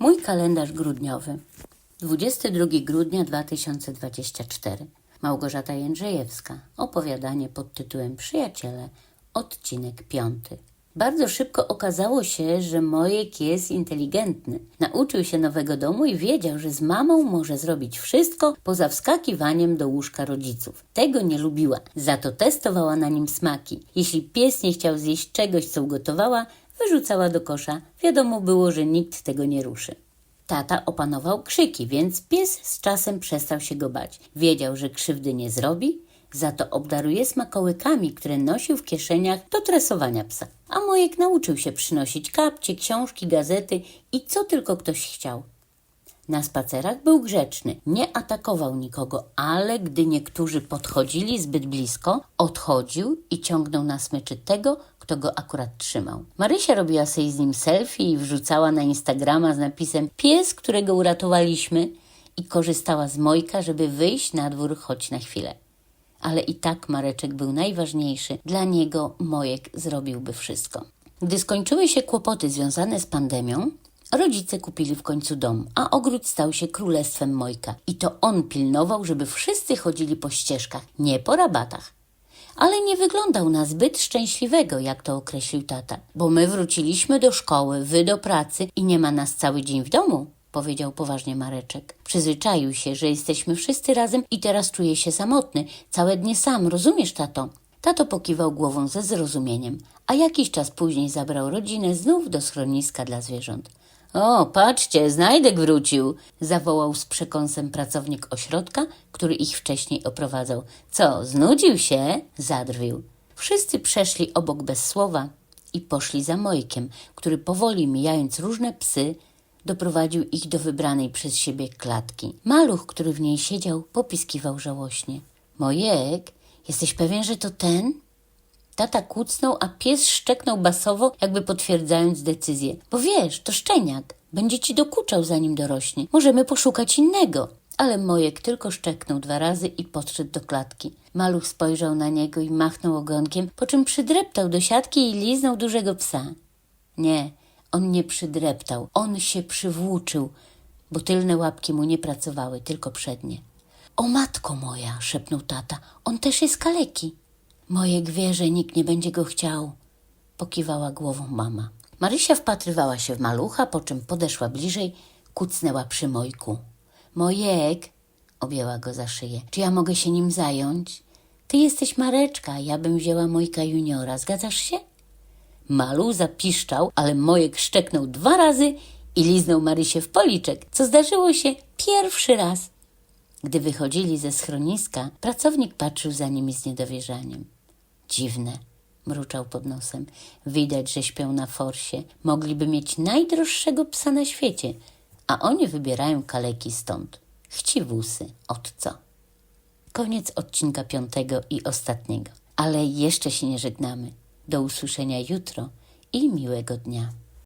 Mój kalendarz grudniowy. 22 grudnia 2024. Małgorzata Jędrzejewska. Opowiadanie pod tytułem Przyjaciele. Odcinek piąty. Bardzo szybko okazało się, że Mojek jest inteligentny. Nauczył się nowego domu i wiedział, że z mamą może zrobić wszystko poza wskakiwaniem do łóżka rodziców. Tego nie lubiła, za to testowała na nim smaki. Jeśli pies nie chciał zjeść czegoś, co ugotowała, wyrzucała do kosza. Wiadomo było, że nikt tego nie ruszy. Tata opanował krzyki, więc pies z czasem przestał się go bać. Wiedział, że krzywdy nie zrobi, za to obdaruje smakołykami, które nosił w kieszeniach do tresowania psa. A Mojek nauczył się przynosić kapcie, książki, gazety i co tylko ktoś chciał. Na spacerach był grzeczny, nie atakował nikogo, ale gdy niektórzy podchodzili zbyt blisko, odchodził i ciągnął na smyczy tego, kto go akurat trzymał. Marysia robiła sobie z nim selfie i wrzucała na Instagrama z napisem pies, którego uratowaliśmy i korzystała z Mojka, żeby wyjść na dwór choć na chwilę. Ale i tak Mareczek był najważniejszy. Dla niego Mojek zrobiłby wszystko. Gdy skończyły się kłopoty związane z pandemią, rodzice kupili w końcu dom, a ogród stał się królestwem Mojka. I to on pilnował, żeby wszyscy chodzili po ścieżkach, nie po rabatach. Ale nie wyglądał na zbyt szczęśliwego, jak to określił tata. Bo my wróciliśmy do szkoły, wy do pracy i nie ma nas cały dzień w domu, powiedział poważnie Mareczek. Przyzwyczaił się, że jesteśmy wszyscy razem i teraz czuje się samotny. Całe dnie sam, rozumiesz, tato? Tato pokiwał głową ze zrozumieniem, a jakiś czas później zabrał rodzinę znów do schroniska dla zwierząt. O, patrzcie, znajdek wrócił, zawołał z przekąsem pracownik ośrodka, który ich wcześniej oprowadzał. Co, znudził się? zadrwił. Wszyscy przeszli obok bez słowa i poszli za Mojkiem, który powoli mijając różne psy, doprowadził ich do wybranej przez siebie klatki. Maluch, który w niej siedział, popiskiwał żałośnie. Mojek, jesteś pewien, że to ten? Tata kucnął, a pies szczeknął basowo, jakby potwierdzając decyzję. Bo wiesz, to szczeniak. Będzie ci dokuczał, zanim dorośnie. Możemy poszukać innego. Ale Mojek tylko szczeknął dwa razy i podszedł do klatki. Maluch spojrzał na niego i machnął ogonkiem, po czym przydreptał do siatki i liznął dużego psa. Nie, on nie przydreptał, on się przywłóczył, bo tylne łapki mu nie pracowały, tylko przednie. O matko moja, szepnął tata, on też jest kaleki. Mojek wie, że nikt nie będzie go chciał, pokiwała głową mama. Marysia wpatrywała się w malucha, po czym podeszła bliżej, kucnęła przy Mojku. Mojek, objęła go za szyję, czy ja mogę się nim zająć? Ty jesteś Mareczka, ja bym wzięła Mojka juniora, zgadzasz się? Malu zapiszczał, ale Mojek szczeknął dwa razy i liznął Marysię w policzek, co zdarzyło się pierwszy raz. Gdy wychodzili ze schroniska, pracownik patrzył za nimi z niedowierzaniem. Dziwne, mruczał pod nosem. Widać, że śpią na forsie. Mogliby mieć najdroższego psa na świecie, a oni wybierają kaleki stąd. Chciwusy, od co? Koniec odcinka piątego i ostatniego. Ale jeszcze się nie żegnamy. Do usłyszenia jutro i miłego dnia.